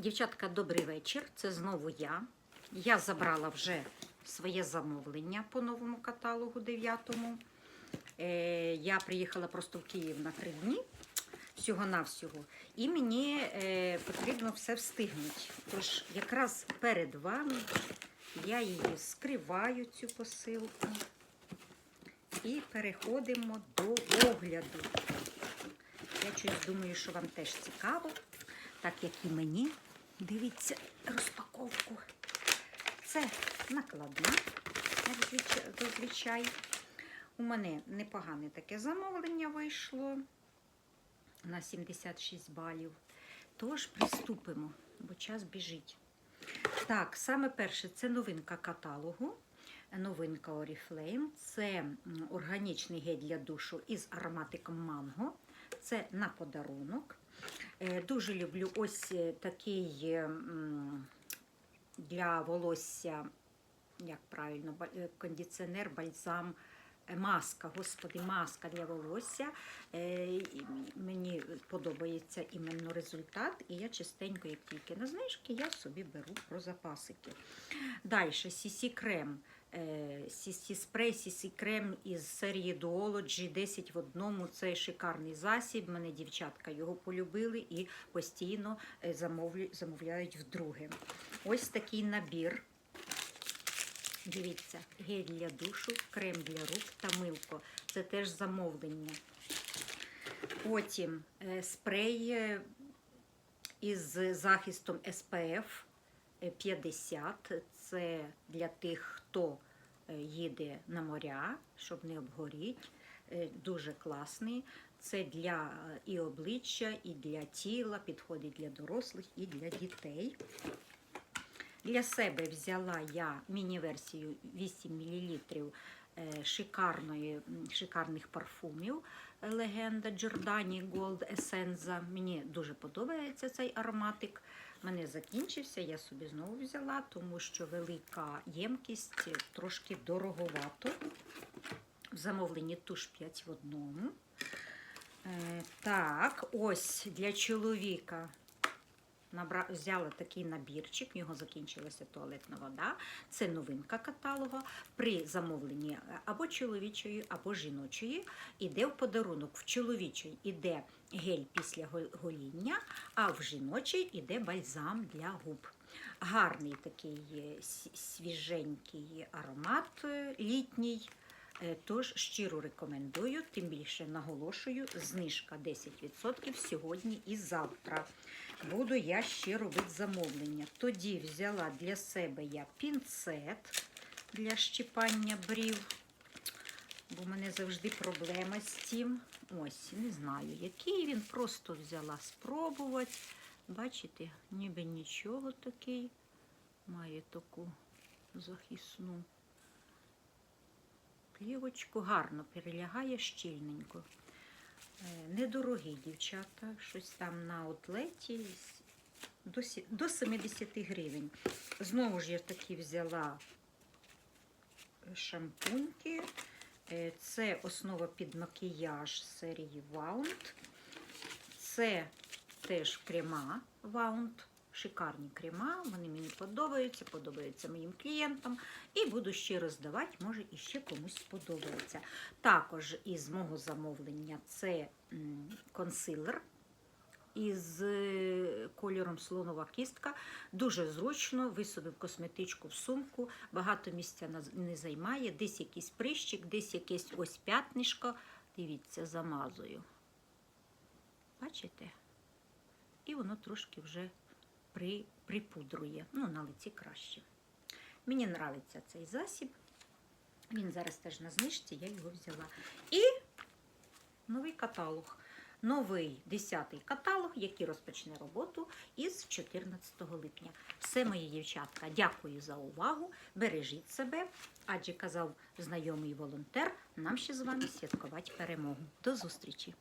Дівчатка, добрий вечір. Це знову я. Я забрала вже своє замовлення по новому каталогу 9-му. Е, я приїхала просто в Київ на три дні, всього-навсього. І мені е, потрібно все встигнути. Тож якраз перед вами я її скриваю, цю посилку. І переходимо до огляду. Я щось думаю, що вам теж цікаво, так як і мені. Дивіться розпаковку. Це накладна, зазвичай. У мене непогане таке замовлення вийшло на 76 балів. Тож приступимо, бо час біжить. Так, саме перше це новинка каталогу. Новинка Oriflame. Це органічний гель для душу із ароматиком манго. Це на подарунок. Е, Дуже люблю ось е, такий е, для волосся, як правильно, кондиціонер, бальзам. Маска, господи, маска для волосся. Мені подобається іменно результат, і я частенько, як тільки на знижки, я собі беру про запасики. Далі CC крем. CC спрей, CC крем із серії Duology 10 в одному. Це шикарний засіб. Мене дівчатка його полюбили і постійно е, замовляють вдруге. Ось такий набір. Дивіться, гель для душу, крем для рук та милко. Це теж замовлення. Потім е, спрей е, із захистом SPF 50. Це для тих, хто е, їде на моря, щоб не обгоріти. Е, Дуже класний. Це для е, і обличчя, і для тіла, підходить для дорослих, і для дітей. Для себе взяла я міні-версію 8 мл шикарної, шикарних парфумів легенда Giordani Gold Essenza. Мені дуже подобається цей ароматик. Мене закінчився, я собі знову взяла, тому що велика ємкість трошки дороговато. В замовленні туш 5 в одному. Е, Так, ось для чоловіка набра... взяла такий набірчик, в нього закінчилася туалетна вода. Це новинка каталогу. При замовленні або чоловічої, або жіночої іде в подарунок. В чоловічої іде гель після гоління, а в жіночій іде бальзам для губ. Гарний такий е, свіженький аромат е, літній. Е, Тож щиро рекомендую, тим більше наголошую, знижка 10% сьогодні і завтра. Буду я ще робити замовлення. Тоді взяла для себе я пінцет для щипання брів, бо в мене завжди проблема з цим. Ось, не знаю, який він просто взяла спробувати. Бачите, ніби нічого такий. Має таку захисну плівочку. Гарно перелягає щільненько. Е, Недорогий, дівчата, щось там на отлеті до 70 гривень. Знову ж я таки взяла шампуньки. Е, Це основа під макіяж серії Wound. Це теж крема Wound. Шикарні крема, вони мені подобаються, подобаються моїм клієнтам. І буду ще роздавати, може, і ще комусь сподобається. Також із мого замовлення це консилер із е, кольором слонова кістка. Дуже зручно, висадив косметичку в сумку, багато місця не займає, десь якийсь прищик, десь якесь ось п'ятнишко. Дивіться, замазую. Бачите? І воно трошки вже при, припудрує. Ну, на лиці краще. Мені подобається цей засіб. Він зараз теж на знижці, я його взяла. І новий каталог. Новий 10-й каталог, який розпочне роботу із 14 липня. Все, мої дівчатка, дякую за увагу. Бережіть себе, адже казав знайомий волонтер, нам ще з вами святкувати перемогу. До зустрічі!